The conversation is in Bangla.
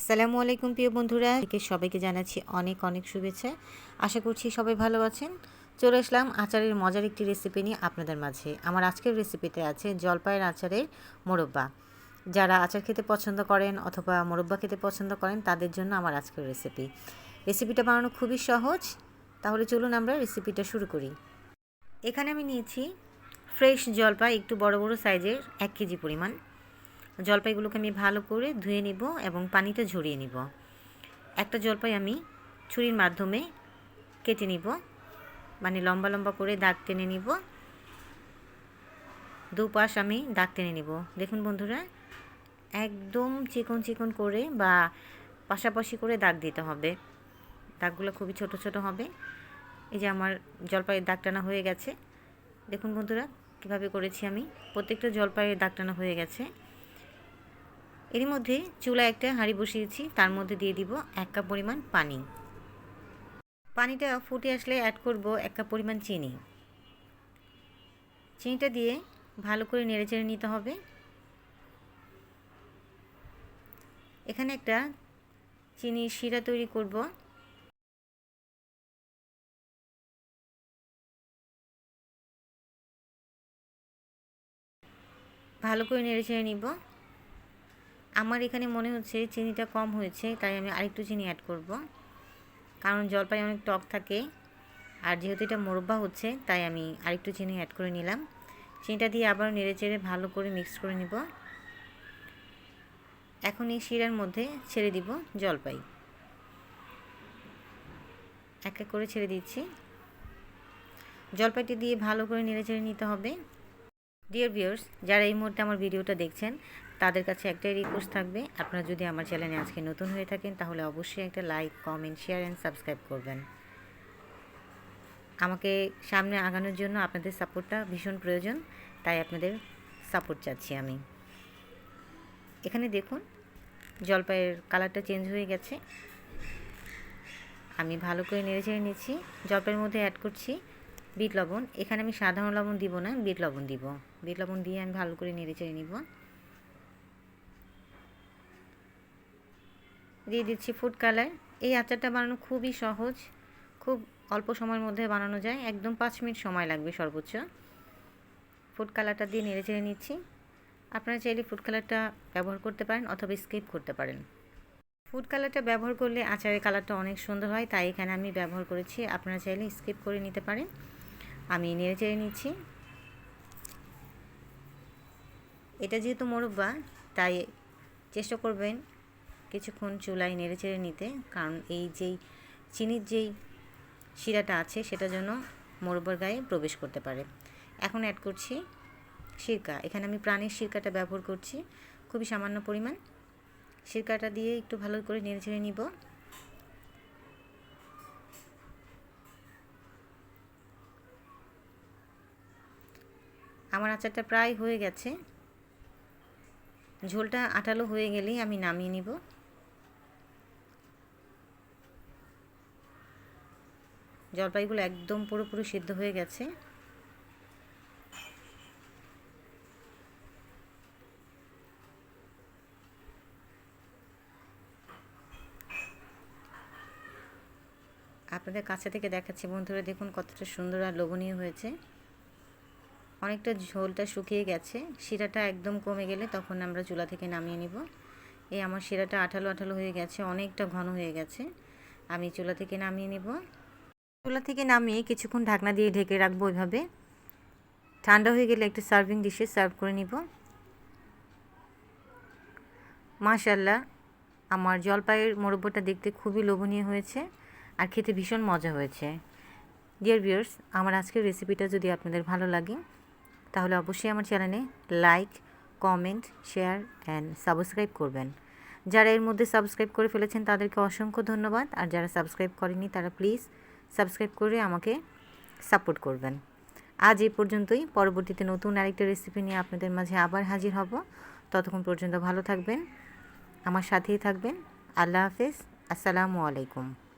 আসসালামু আলাইকুম প্রিয় বন্ধুরা। সবাইকে জানাচ্ছি অনেক অনেক শুভেচ্ছা। আশা করছি সবাই ভালো আছেন। চলে আসলাম আচারের মজার একটি রেসিপি নিয়ে আপনাদের মাঝে। আমার আজকের রেসিপিতে আছে জলপাইয়ের আচারের মোরব্বা। যারা আচার খেতে পছন্দ করেন অথবা মোরব্বা খেতে পছন্দ করেন, তাদের জন্য আমার আজকের রেসিপি রেসিপিটা বানানো খুবই সহজ। তাহলে চলুন আমরা রেসিপিটা শুরু করি। এখানে আমি নিয়েছি ফ্রেশ জলপাই, একটু বড় বড় সাইজের এক কেজি পরিমাণ। জলপাইগুলোকে আমি ভালো করে ধুয়ে নিব এবং পানিতে ঝরিয়ে নিব। একটা জলপাই আমি ছুরির মাধ্যমে কেটে নিব। মানে লম্বা লম্বা করে দাগ টেনে নিব। দুপাশ আমি দাগ টেনে নিব। দেখুন বন্ধুরা, একদম চিকন চিকন করে বা পাশাপাশি করে দাগ দিতে হবে। দাগগুলো খুবই ছোট ছোট হবে। এই যে আমার জলপাইয়ের দাগ টানা হয়ে গেছে। দেখুন বন্ধুরা, কীভাবে করেছি আমি। প্রত্যেকটা জলপাইয়ের দাগ টানা হয়ে গেছে। এর মধ্যে চুলা একটা হাঁড়ি বসিয়েছি, তার মধ্যে দিয়ে দিব এক কাপ পরিমাণ পানি। পানিটা ফুটে আসলে অ্যাড করব এক কাপ পরিমাণ চিনি। চিনিটা দিয়ে ভালো করে নেড়েচেড়ে নিতে হবে। এখানে একটা চিনি শিরা তৈরি করব। ভালো করে নেড়েচেড়ে নিব। আমার এখানে মনে হচ্ছে চিনিটা কম হয়েছে, তাই আমি আরেকটু চিনি অ্যাড করব। কারণ জলপাই অনেক টক থাকে, আর যেহেতু এটা মোরব্বা হচ্ছে, তাই আমি আরেকটু চিনি অ্যাড করে নিলাম। চিনিটা দিয়ে আবার নেড়ে চেড়ে ভালো করে মিক্স করে নিব। এখন এই শিরার মধ্যে ছেড়ে দিব জলপাই। এক এক করে ছেড়ে দিচ্ছি। জলপাইটি দিয়ে ভালো করে নেড়ে চেড়ে নিতে হবে। ডিয়ার ভিউয়ার্স যারা এই মুহূর্তে আমার ভিডিওটা দেখছেন তাদের কাছে একটাই রিকোয়েস্ট থাকবে, আপনারা যদি আমার চ্যানেলে আজকে নতুন হয়ে থাকেন, তাহলে অবশ্যই একটা like comment share and subscribe করবেন। আমাকে সামনে আগানোর জন্য আপনাদের সাপোর্টটা ভীষণ প্রয়োজন, তাই আপনাদের সাপোর্ট চাচ্ছি আমি। এখানে দেখুন, জলপাইয়ের কালারটা চেঞ্জ হয়ে গেছে। আমি ভালো করে নেড়ে চেড়ে নিচ্ছি, জলপাইয়ের মধ্যে অ্যাড করছি বিট লবণ। এখানে আমি সাধারণ লবণ দিব না, বিট লবণ দিব। বিট লবণ দিয়ে আমি ভালো করে নেড়ে চেড়ে নিব। দিয়ে দিচ্ছি ফুড কালার এই আচারটা বানানো খুবই সহজ। খুব অল্প সময়ের মধ্যে বানানো যায়। একদম পাঁচ মিনিট সময় লাগবে সর্বোচ্চ। ফুড কালারটা দিয়ে নেড়ে চেড়ে নিচ্ছি। আপনারা চাইলে ফুড কালারটা ব্যবহার করতে পারেন অথবা স্কিপ করতে পারেন। ফুড কালারটা ব্যবহার করলে আচারের কালারটা অনেক সুন্দর হয়, তাই এখানে আমি ব্যবহার করেছি। আপনারা চাইলে স্কিপ করে নিতে পারেন। আমি নেড়ে চেড়ে নিচ্ছি। এটা যেহেতু মোরব্বা, তাই চেষ্টা করবেন কিছুক্ষণ চুলায় নেড়ে চেড়ে নিতে, কারণ এই যেই চিনির যেই শিরাটা আছে সেটা যেন মোরব্বার গায়ে প্রবেশ করতে পারে। এখন অ্যাড করছি সিরকা। এখানে আমি প্রাণের সিরকাটা ব্যবহার করছি, খুবই সামান্য পরিমাণ। সিরকাটা দিয়ে একটু ভালো করে নেড়ে চেড়ে নিব। আমার আচারটা প্রায় হয়ে গেছে। ঝোলটা আটালো হয়ে গেলেই আমি নামিয়ে নিব। জলপাইগুলো একদম পুরোপুরি সিদ্ধ হয়ে গেছে। আপনাদের কাছে থেকে দেখাচ্ছি বন্ধুরা, দেখুন কতটা সুন্দর আর লোভনীয় হয়েছে। অনেকটা ঝোলটা শুকিয়ে গেছে, শিরাটা একদম কমে গেলে তখন আমরা চুলা থেকে নামিয়ে নিব। এই আমার শিরাটা আঠালো আঠালো হয়ে গেছে, অনেকটা ঘন হয়ে গেছে। আমি চুলা থেকে নামিয়ে নিব। চুলা থেকে নামিয়ে কিছুক্ষণ ঢাকনা দিয়ে ঢেকে রাখব ওইভাবে। ঠান্ডা হয়ে গেলে একটু সার্ভিং ডিশে সার্ভ করে নিব। মাশাল্লাহ আমার জলপাইয়ের মোরব্বটা দেখতে খুবই লোভনীয় হয়েছে আর খেতে ভীষণ মজা হয়েছে। ডিয়ার ভিউয়ার্স আমার আজকের রেসিপিটা যদি আপনাদের ভালো লাগে, তাহলে অবশ্যই আমার চ্যানেলে like comment share and subscribe করবেন। যারা এর মধ্যে সাবস্ক্রাইব করে ফেলেছেন তাদেরকে অসংখ্য ধন্যবাদ, আর যারা সাবস্ক্রাইব করেনি তারা প্লিজ সাবস্ক্রাইব করে আমাকে সাপোর্ট করবেন। আজ এই পর্যন্তই। পরবর্তীতে নতুন আরেকটা রেসিপি নিয়ে আপনাদের মাঝে আবার হাজির হব। ততক্ষণ পর্যন্ত ভালো থাকবেন, আমার সাথেই থাকবেন। আল্লাহ হাফেজ। আসসালামু আলাইকুম।